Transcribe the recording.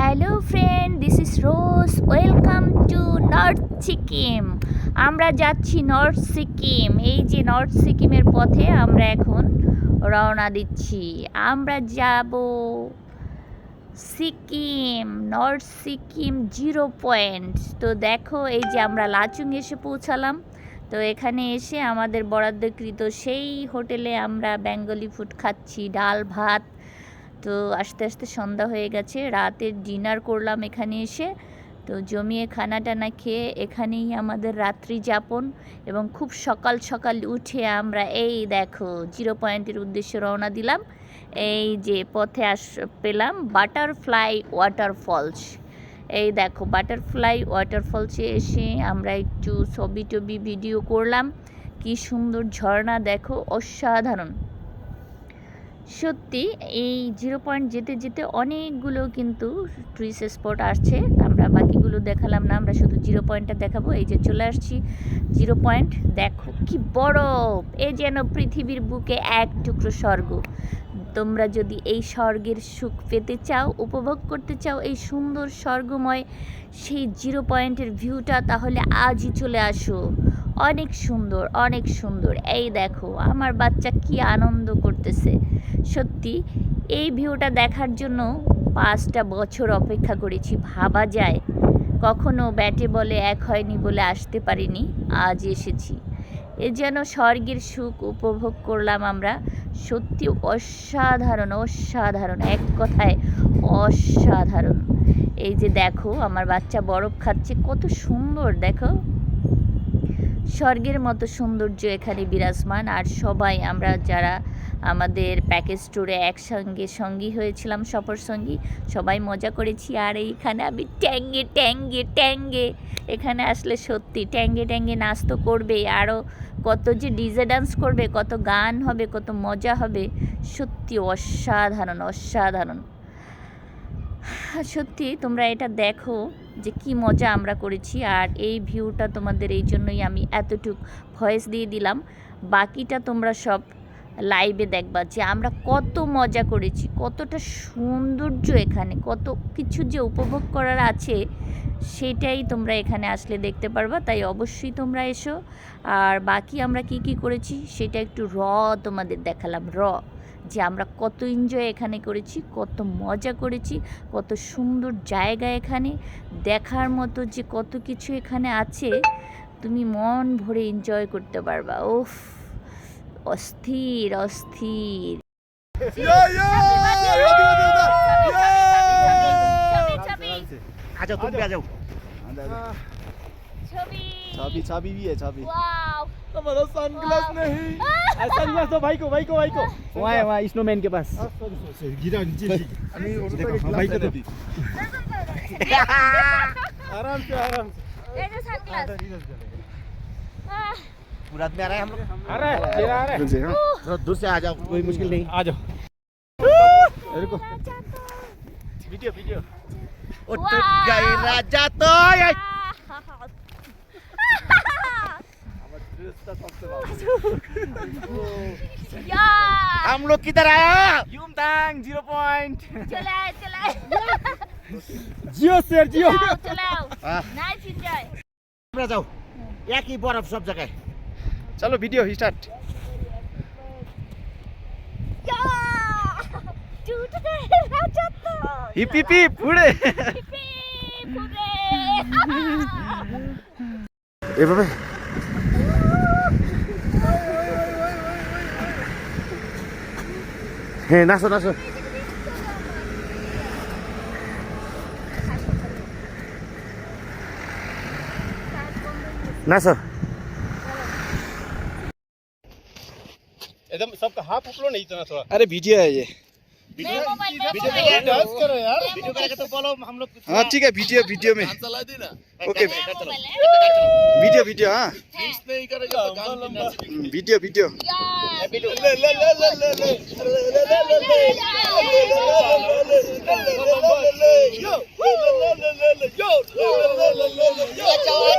Hello friend this is Rose welcome to north Sikkim আমরা যাচ্ছি north Sikkim এই যে নর্থ সিকিমের পথে আমরা এখন রওনা দিচ্ছি। আমরা যাব Sikkim north Sikkim zero point তো দেখো, এই যে আমরা লাচুং এসে পৌঁছালাম। তো এখানে এসে আমাদের বরাদ্দকৃত সেই হোটেলে আমরা বেঙ্গলি ফুড খাচ্ছি। ডাল ভাত তো আস্তে আস্তে সন্ধ্যা হয়ে গেছে। রাতের ডিনার করলাম এখানে এসে। তো জমিয়ে খানা টানা খেয়ে এখানেই আমাদের রাত্রি যাপন এবং খুব সকাল সকাল উঠে আমরা এই দেখো জিরো পয়েন্টের উদ্দেশ্যে রওনা দিলাম। এই যে পথে আস, পেলাম বাটারফ্লাই ওয়াটারফলস। এই দেখো বাটারফ্লাই ওয়াটারফলসে এসে আমরা একটু ছবি টবি ভিডিও করলাম। কি সুন্দর ঝর্ণা দেখো, অসাধারণ। সত্যি, এই জিরো পয়েন্ট যেতে যেতে অনেকগুলো কিন্তু টুরিস্ট স্পট আসছে। আমরা বাকিগুলো দেখালাম না, আমরা শুধু জিরো পয়েন্টটা দেখাবো। এই যে চলে আসছি জিরো পয়েন্ট দেখো কি বরফ এ যেন পৃথিবীর বুকে এক টুকরো স্বর্গ। তোমরা যদি এই স্বর্গের সুখ পেতে চাও, উপভোগ করতে চাও এই সুন্দর স্বর্গময় সেই জিরো পয়েন্টের ভিউটা তাহলে আজই চলে আসো। অনেক সুন্দর অনেক সুন্দর। এই দেখো, আমার বাচ্চা কি আনন্দ করতেছে। সত্যি, এই ভিউটা দেখার জন্য পাঁচটা বছর অপেক্ষা করেছি। ভাবা যায়, কখনো ব্যাটে বলে এক হয়নি বলে আসতে পারিনি, আজ এসেছি। এ যেন স্বর্গের সুখ উপভোগ করলাম আমরা। সত্যি অসাধারণ অসাধারণ, এক কথায় অসাধারণ। এই যে দেখো, আমার বাচ্চা বরফ খাচ্ছে, কত সুন্দর, দেখো। স্বর্গের মতো সৌন্দর্য এখানে বিরাজমান। আর সবাই আমরা যারা আমাদের প্যাকেজ ট্যুরে একসঙ্গে সঙ্গী হয়েছিলাম, সফর সঙ্গী, সবাই মজা করেছি। আর এইখানে আমি ট্যাঙ্গে ট্যাঙ্গে ট্যাঙ্গে, এখানে আসলে সত্যি ট্যাঙ্গে ট্যাঙ্গে নাচ তো করবেই। আরও কত যে ডিজে ডান্স করবে, কত গান হবে, কত মজা হবে, সত্যি অসাধারণ অসাধারণ। সত্যি তোমরা এটা দেখো যে কি মজা আমরা করেছি আর এই ভিউটা তোমাদের এই জন্যই আমি এতটুক ভয়েস দিয়ে দিলাম। বাকিটা তোমরা সব লাইভে দেখবা যে আমরা কত মজা করেছি, কতটা সৌন্দর্য এখানে, কত কিছু যে উপভোগ করার আছে সেটাই তোমরা এখানে আসলে দেখতে পারবা। তাই অবশ্যই তোমরা এসো। আর বাকি আমরা কি কি করেছি সেটা একটু র তোমাদের দেখালাম র যে আমরা কত এনজয় এখানে করেছি কত মজা করেছি কত সুন্দর জায়গা এখানে দেখার মতো যে কত কিছু এখানে আছে তুমি মন ভরে এনজয় করতে পারবা। ওফ অস্থির অস্থির। আচ্ছা তুমি আচ্ছা। আ যাও ছবি। ছবি ছবি भी ছবি। ছবি हमारा सनग्लास नहीं। सनग्लास तो भाई को भाई को भाई को। वहाँ है वहाँ स्नोमैन के पास। हाँ, गिरा नीचे तो हाँ, भाई को दे आराम से आराम से। मुराद हाँ। में आ रहे हैं हम लोग? आ रहे हैं आ रहे हैं। थोड़ा दूर से आ जाओ कोई मुश्किल नहीं। आ जाओ। रुको। तो। Video video. उठ गई राजा तो हम लोग किधर आया यूम तांग जीरो पॉइंट चलाओ चलाओ जियो सर जियो चलाओ नाइस एंजॉय আমরা যাও একই বরফ সব জায়গায় চলো video start hip hip hip ফুড়ে এভাবে হ্যাঁ নাচো নাচো নাচো एकदम सबका हाथ उपलो नहीं इतना थोड़ा अरे वीडियो है ये हाँ ठीक है वीडियो वीडियो में ओके वीडियो वीडियो हाँ वीडियो वीडियो ले